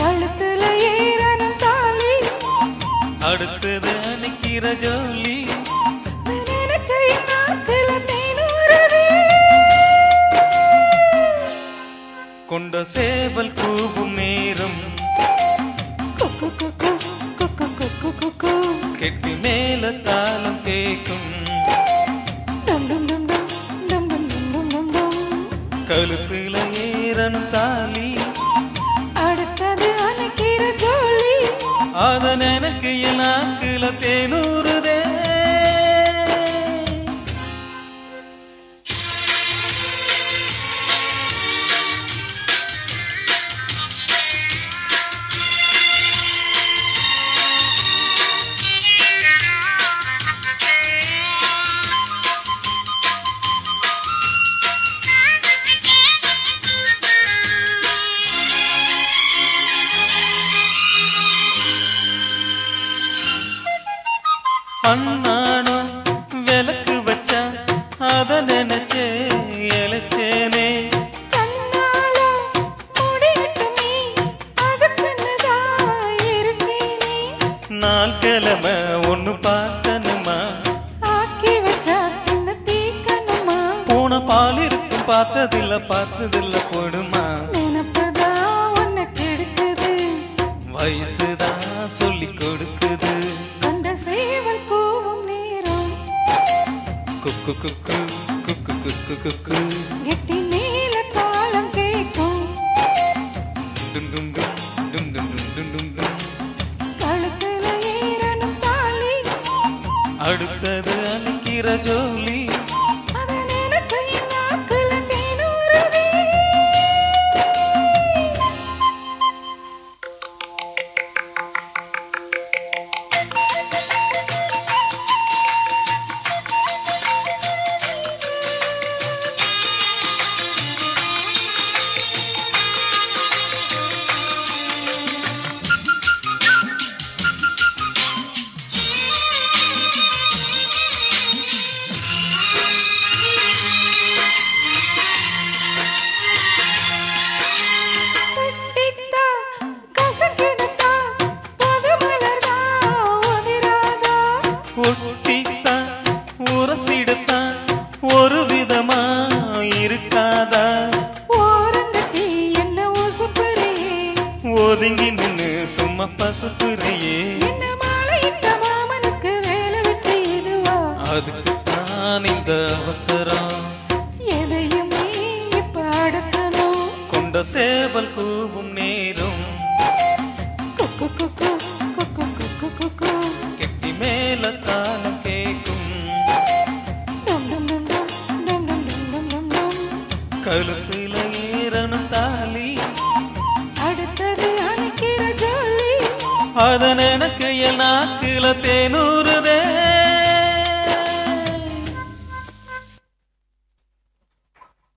கழுத்துல ஏறணும் தாலி. அடுத்தது அணிக்கிற ஜோலி. கொண்ட சேவல் கூவும் நேரம் கெட்டி மேல தாளம் கேட்கும் கழுத்துல ஏறணும் தாலி. அடுத்தது அணைக்கிற ஜோலி. அதன் எனக்கு என் தேனூறுதே நாள் கிழமை ஒண்ணு பார்க்கணுமா? ஆக்கி வச்சா தீக்கணுமா? போன பால் இருக்கும் பார்த்ததில்ல பார்த்ததில்ல போடுமா. வயசுதான் சொல்லி கொடுக்குது? கொண்ட சேவல் கூவும் நேரம். குக்கு குக்கு குக்கு குக்கு குக்கு. கெட்டி மேல தாளம் கேட்கும். டும் டும் டும் டும் டும் டும் டும். রাজা மாலையே அதுக்குத்தான் இந்த அவசரம் எதையுமே இப்ப அடக்கணும் கொண்ட சேவல் கூவும் நேரம் கெட்டி மேல தாளம் கேக்கும் கழுத்தில் அதன் எனக்கு என் நாக்குல தேனூறுதே.